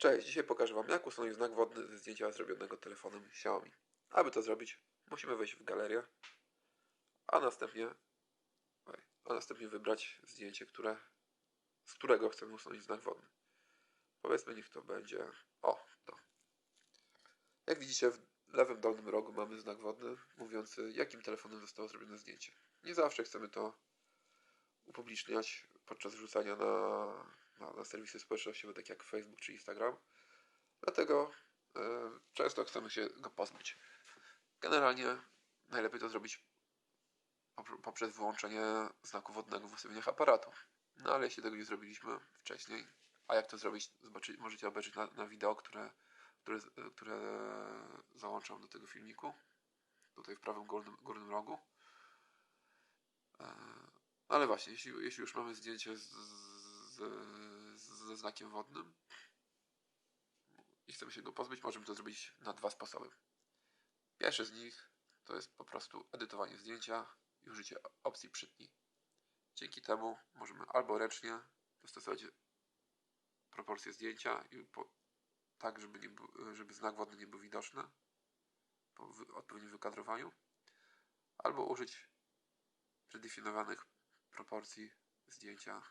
Cześć, dzisiaj pokażę Wam jak usunąć znak wodny ze zdjęcia zrobionego telefonem Xiaomi. Aby to zrobić, musimy wejść w galerię, a następnie, a następnie wybrać zdjęcie, które, z którego chcemy usunąć znak wodny. Powiedzmy, niech to będzie, o, to. Jak widzicie, w lewym dolnym rogu mamy znak wodny, mówiący jakim telefonem zostało zrobione zdjęcie. Nie zawsze chcemy to upubliczniać podczas wrzucania na, na, na serwisy społecznościowe, takie jak Facebook czy Instagram. Dlatego e, często chcemy się go pozbyć. Generalnie najlepiej to zrobić poprze- poprzez wyłączenie znaku wodnego w ustawieniach aparatu. No ale jeśli tego nie zrobiliśmy wcześniej, a jak to zrobić, zobaczy, możecie obejrzeć na, na wideo, które, które, które załączam do tego filmiku. Tutaj w prawym górnym, górnym rogu. E, ale właśnie, jeśli, jeśli już mamy zdjęcie z, z, ze znakiem wodnym i chcemy się go pozbyć, możemy to zrobić na dwa sposoby. Pierwszy z nich to jest po prostu edytowanie zdjęcia i użycie opcji przytnij. Dzięki temu możemy albo ręcznie dostosować proporcje zdjęcia po, tak, żeby, żeby znak wodny nie był widoczny po wy, odpowiednim wykadrowaniu, albo użyć przedefiniowanych proporcji zdjęcia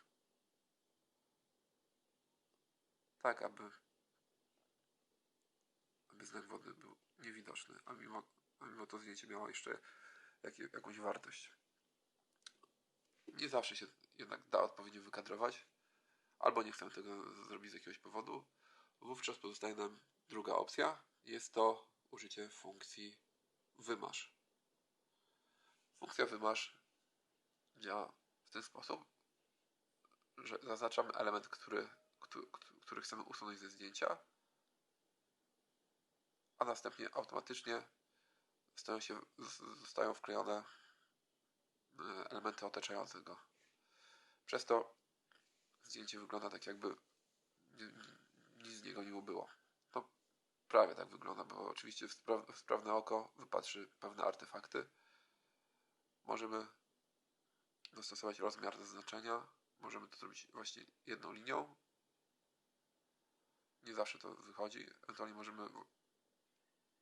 tak, aby, aby znak wodny był niewidoczny, a mimo, a mimo to zdjęcie miało jeszcze jak, jakąś wartość. Nie zawsze się jednak da odpowiednio wykadrować, albo nie chcemy tego zrobić z jakiegoś powodu. Wówczas pozostaje nam druga opcja. Jest to użycie funkcji wymasz. Funkcja wymasz działa w ten sposób, że zaznaczamy element, który, który, który chcemy usunąć ze zdjęcia, a następnie automatycznie stają się, zostają wklejone e, elementy otaczające go. Przez to zdjęcie wygląda tak, jakby ni- ni- nic z niego nie było. No, prawie tak wygląda, bo oczywiście w, spra- w sprawne oko wypatrzy pewne artefakty. Możemy dostosować rozmiar zaznaczenia. Możemy to zrobić właśnie jedną linią. Nie zawsze to wychodzi. Ewentualnie możemy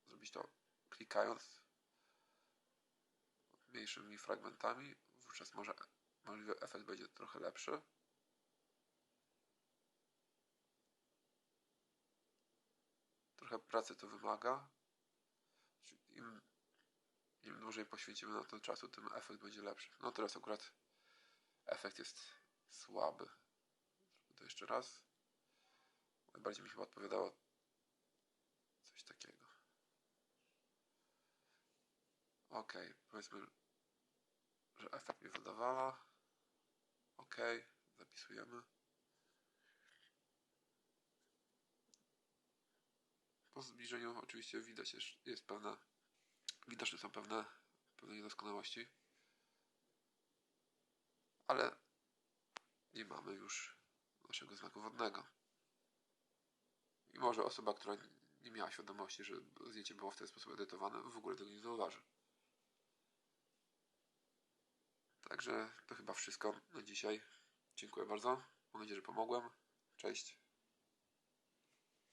zrobić to klikając mniejszymi fragmentami. Wówczas może możliwy efekt będzie trochę lepszy. Trochę pracy to wymaga. Im, im dłużej poświęcimy na to czasu, tym efekt będzie lepszy. No teraz akurat efekt jest słaby. Zrobię to jeszcze raz. Najbardziej mi chyba odpowiadało coś takiego. Ok, powiedzmy, że efekt mi zadawała. Ok, zapisujemy. Po zbliżeniu oczywiście widać jest, jest pewne, widoczne są pewne, pewne niedoskonałości. Ale nie mamy już naszego znaku wodnego. Może osoba, która nie miała świadomości, że zdjęcie było w ten sposób edytowane, w ogóle tego nie zauważy. Także to chyba wszystko na dzisiaj. Dziękuję bardzo. Mam nadzieję, że pomogłem. Cześć.